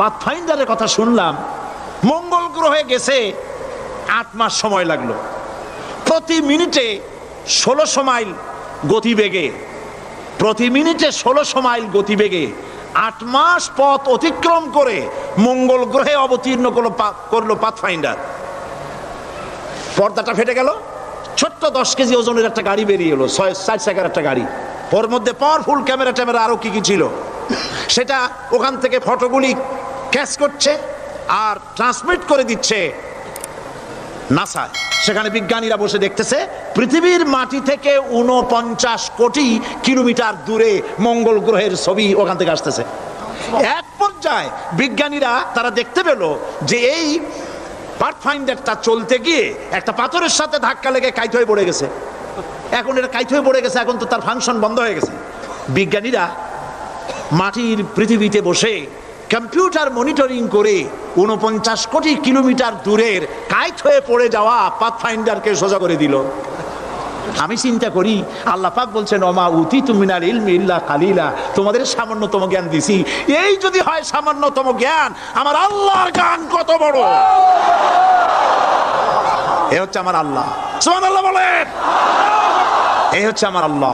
পাথফাইন্ডারের কথা শুনলাম, মঙ্গল গ্রহে গেছে, আট মাস সময় লাগল। প্রতি মিনিটে ষোলোশো মাইল গতিবেগে, প্রতি মিনিটে ষোলোশো মাইল গতিবেগে আট মাস পথ অতিক্রম করে মঙ্গল গ্রহে অবতীর্ণ করল করল পাথফাইন্ডার। পর্দাটা ফেটে গেল, ছোট্ট দশ কেজি ওজনের একটা গাড়ি বেরিয়ে এলো, ছয় ষাট চাকার একটা গাড়ি। ওর মধ্যে পাওয়ারফুল ক্যামেরা ট্যামেরা আরও কি কি ছিল? সেটা ওখান থেকে ফটোগুলি ক্যাচ করছে আর ট্রান্সমিট করে দিচ্ছে নাসা। সেখানে বিজ্ঞানীরা বসে দেখতেছে, পৃথিবীর মাটি থেকে উনপঞ্চাশ কোটি কিলোমিটার দূরে মঙ্গল গ্রহের ছবি ওখান থেকে আসতেছে। এক পর্যায়ে বিজ্ঞানীরা তারা দেখতে পেল যে এই পাথফাইন্ডারটা চলতে গিয়ে একটা পাথরের সাথে ধাক্কা লেগে কাইট হয়ে পড়ে গেছে। এখন এটা কাইট হয়ে পড়ে গেছে, এখন তো তার ফাংশন বন্ধ হয়ে গেছে। বিজ্ঞানীরা মাটির পৃথিবীতে বসে কম্পিউটার মনিটরিং করে উনপঞ্চাশ কোটি কিলোমিটার দূরের কাইট হয়ে পড়ে যাওয়া পাথফাইন্ডারকে সোজা করে দিল। আমি চিন্তা করি, আল্লাহ পাক বলছেন অমা উতি তুমিনার ইলমি ইল্লা কালিলা। তোমাদের সামান্যতম জ্ঞান দিছি। এই যদি হয় সামান্যতম জ্ঞান, আমার আল্লাহর জ্ঞান কত বড়? এ হচ্ছে আমার আল্লাহ। সুবহানাল্লাহ বলেন। এই হচ্ছে আমার আল্লাহ।